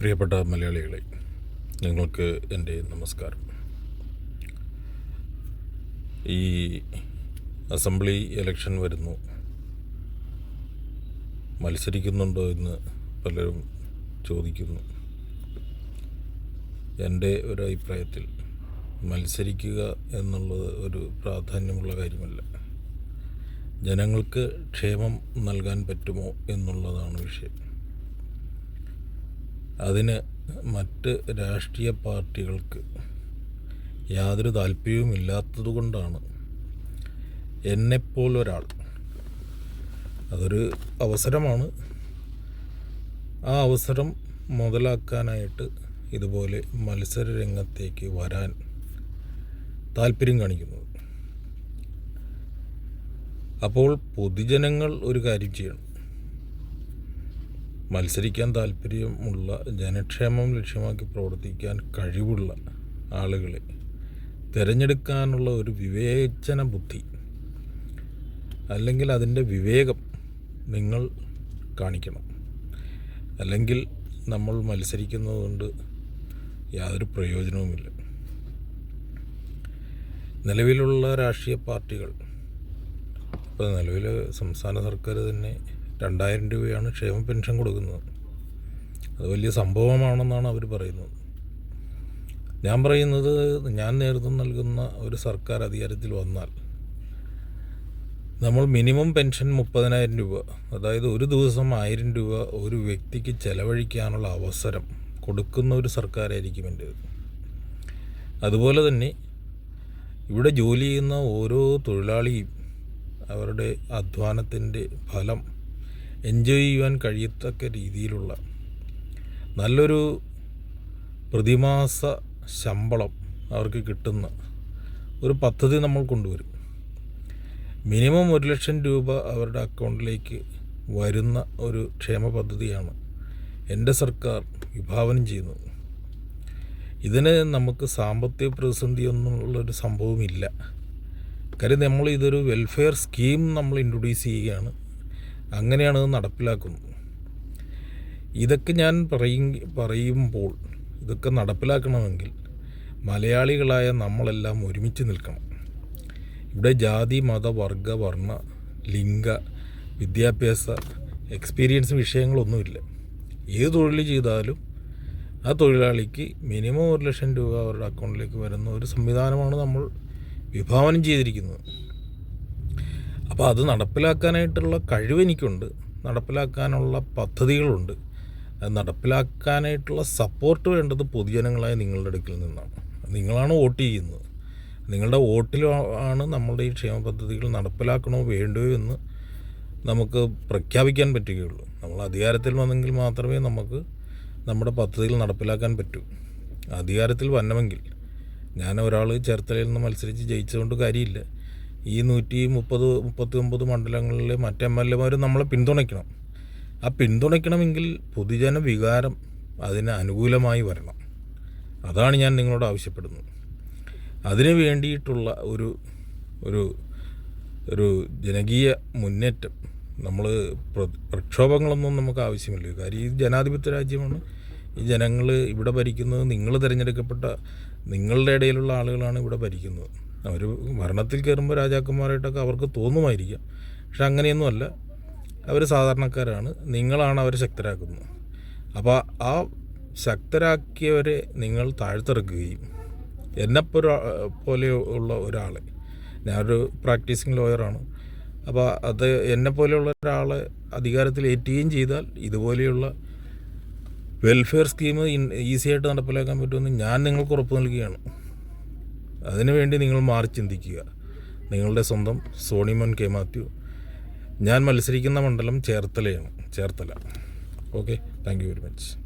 പ്രിയപ്പെട്ട മലയാളികളെ നിങ്ങൾക്ക് എന്റെ നമസ്കാരം. ഈ അസംബ്ലി ഇലക്ഷൻ വരുന്നു. മത്സരിക്കുന്നുണ്ടോ എന്ന് പലരും ചോദിക്കുന്നു. എന്റെ ഒരു അഭിപ്രായത്തിൽ മത്സരിക്കുക എന്നുള്ളത് ഒരു പ്രാധാന്യമുള്ള കാര്യമല്ല. ജനങ്ങൾക്ക് ക്ഷേമം നൽകാൻ പറ്റുമോ എന്നുള്ളതാണ് വിഷയം. അതിന് മറ്റ് രാഷ്ട്രീയ പാർട്ടികൾക്ക് യാതൊരു താല്പര്യവും ഇല്ലാത്തതുകൊണ്ടാണ് എന്നെപ്പോലൊരാൾ. അതൊരു അവസരമാണ്. ആ അവസരം മുതലാക്കാനായിട്ട് ഇതുപോലെ മത്സര രംഗത്തേക്ക് വരാൻ താല്പര്യം കാണിക്കുന്നത് അപ്പോൾ പൊതുജനങ്ങൾ ഒരു കാര്യം ചെയ്യണം. മത്സരിക്കാൻ താല്പര്യമുള്ള ജനക്ഷേമം ലക്ഷ്യമാക്കി പ്രവർത്തിക്കാൻ കഴിവുള്ള ആളുകളെ തിരഞ്ഞെടുക്കാനുള്ള ഒരു വിവേചന ബുദ്ധി അല്ലെങ്കിൽ അതിന്റെ വിവേകം നിങ്ങൾ കാണിക്കണം. അല്ലെങ്കിൽ നമ്മൾ മത്സരിക്കുന്നതുകൊണ്ട് യാതൊരു പ്രയോജനവുമില്ല. നിലവിലുള്ള രാഷ്ട്രീയ പാർട്ടികൾ ഇപ്പോൾ നിലവിൽ സംസ്ഥാന സർക്കാർ തന്നെ രണ്ടായിരം രൂപയാണ് ക്ഷേമ പെൻഷൻ കൊടുക്കുന്നത്. അത് വലിയ സംഭവമാണെന്നാണ് അവർ പറയുന്നത്. ഞാൻ പറയുന്നത് ഞാൻ നേതൃത്വം നൽകുന്ന ഒരു സർക്കാർ അധികാരത്തിൽ വന്നാൽ നമ്മൾ മിനിമം പെൻഷൻ മുപ്പതിനായിരം രൂപ അതായത് ഒരു ദിവസം ആയിരം രൂപ ഒരു വ്യക്തിക്ക് ചെലവഴിക്കാനുള്ള അവസരം കൊടുക്കുന്ന ഒരു സർക്കാരായിരിക്കും എന്റെ അതുപോലെ തന്നെ ഇവിടെ ജോലി ചെയ്യുന്ന ഓരോ തൊഴിലാളിയും അവരുടെ അധ്വാനത്തിന്റെ ഫലം എൻജോയ് ചെയ്യുവാൻ കഴിയത്തക്ക രീതിയിലുള്ള നല്ലൊരു പ്രതിമാസ ശമ്പളം അവർക്ക് കിട്ടുന്ന ഒരു പദ്ധതി നമ്മൾ കൊണ്ടുവരും. മിനിമം ഒരു ലക്ഷം രൂപ അവരുടെ അക്കൗണ്ടിലേക്ക് വരുന്ന ഒരു ക്ഷേമ പദ്ധതിയാണ് എന്റെ സർക്കാർ വിഭാവനം ചെയ്യുന്നത്. ഇതിന് നമുക്ക് സാമ്പത്തിക പ്രതിസന്ധി ഒന്നുമുള്ളൊരു സംഭവമില്ല. കാര്യം നമ്മൾ ഇതൊരു വെൽഫെയർ സ്കീം നമ്മൾ ഇൻട്രൊഡ്യൂസ് ചെയ്യുകയാണ്. അങ്ങനെയാണ് അത് നടപ്പിലാക്കുന്നത്. ഇതൊക്കെ ഞാൻ പറയും പറയുമ്പോൾ ഇതൊക്കെ നടപ്പിലാക്കണമെങ്കിൽ മലയാളികളായ നമ്മളെല്ലാം ഒരുമിച്ച് നിൽക്കണം. ഇവിടെ ജാതി മത വർഗ വർണ ലിംഗ വിദ്യാഭ്യാസ എക്സ്പീരിയൻസ് വിഷയങ്ങളൊന്നുമില്ല. ഏത് തൊഴിൽ ചെയ്താലും ആ തൊഴിലാളിക്ക് മിനിമം ഒരു ലക്ഷം രൂപ അവരുടെ അക്കൗണ്ടിലേക്ക് വരുന്ന ഒരു സംവിധാനമാണ് നമ്മൾ വിഭാവനം ചെയ്തിരിക്കുന്നത്. അപ്പോൾ അത് നടപ്പിലാക്കാനായിട്ടുള്ള കഴിവെനിക്കുണ്ട് നടപ്പിലാക്കാനുള്ള പദ്ധതികളുണ്ട്. നടപ്പിലാക്കാനായിട്ടുള്ള സപ്പോർട്ട് വേണ്ടത് പൊതുജനങ്ങളായ നിങ്ങളുടെ അടുക്കിൽ നിന്നാണ്. നിങ്ങളാണ് വോട്ട് ചെയ്യുന്നത്. നിങ്ങളുടെ വോട്ടിലാണ് നമ്മളുടെ ഈ ക്ഷേമ പദ്ധതികൾ നടപ്പിലാക്കണോ വേണ്ടയോ എന്ന് നമുക്ക് പ്രഖ്യാപിക്കാൻ പറ്റുകയുള്ളൂ. നമ്മൾ അധികാരത്തിൽ വന്നെങ്കിൽ മാത്രമേ നമുക്ക് നമ്മുടെ പദ്ധതികൾ നടപ്പിലാക്കാൻ പറ്റൂ. അധികാരത്തിൽ വരണമെങ്കിൽ ഞാൻ ഒരാൾ ചേർത്തലയിൽ നിന്ന് മത്സരിച്ച് ജയിച്ചതുകൊണ്ട് കാര്യമില്ല. ഈ നൂറ്റി മുപ്പത് മുപ്പത്തി ഒമ്പത് മണ്ഡലങ്ങളിലെ മറ്റ് എം എൽ എമാർ നമ്മളെ പിന്തുണയ്ക്കണം. ആ പിന്തുണയ്ക്കണമെങ്കിൽ പൊതുജന വികാരം അതിന് അനുകൂലമായി വരണം. അതാണ് ഞാൻ നിങ്ങളോട് ആവശ്യപ്പെടുന്നത്. അതിന് വേണ്ടിയിട്ടുള്ള ഒരു ഒരു ഒരു ജനകീയ മുന്നേറ്റം നമ്മൾ പ്രക്ഷോഭങ്ങളൊന്നും നമുക്ക് ആവശ്യമില്ല. കാര്യം ഈ ജനാധിപത്യ രാജ്യമാണ്. ഈ ജനങ്ങൾ ഇവിടെ ഭരിക്കുന്നത് നിങ്ങൾ തിരഞ്ഞെടുക്കപ്പെട്ട നിങ്ങളുടെ ഇടയിലുള്ള ആളുകളാണ് ഇവിടെ ഭരിക്കുന്നത്. അവർ ഭരണത്തിൽ കയറുമ്പോൾ രാജാക്കന്മാരായിട്ടൊക്കെ അവർക്ക് തോന്നുമായിരിക്കാം. പക്ഷെ അങ്ങനെയൊന്നുമല്ല. അവർ സാധാരണക്കാരാണ്. നിങ്ങളാണ് അവരെ ശക്തരാക്കുന്നത്. അപ്പോൾ ആ ശക്തരാക്കിയവരെ നിങ്ങൾ താഴ്ത്തിറക്കുകയും എന്നെപ്പോലെ പോലെ ഉള്ള ഒരാളെ. ഞാനൊരു പ്രാക്ടീസിങ് ലോയറാണ്. അപ്പോൾ അത് എന്നെ പോലെയുള്ള ഒരാളെ അധികാരത്തിൽ ഏറ്റുകയും ചെയ്താൽ ഇതുപോലെയുള്ള വെൽഫെയർ സ്കീം ഈസിയായിട്ട് നടപ്പിലാക്കാൻ പറ്റുമെന്ന് ഞാൻ നിങ്ങൾക്ക് ഉറപ്പ് നൽകുകയാണ്. അതിനുവേണ്ടി നിങ്ങൾ മാറി ചിന്തിക്കുക. നിങ്ങളുടെ സ്വന്തം സോണിമോൻ കെ മാത്യു. ഞാൻ മത്സരിക്കുന്ന മണ്ഡലം ചേർത്തലയാണ് Cherthala. Okay thank you very much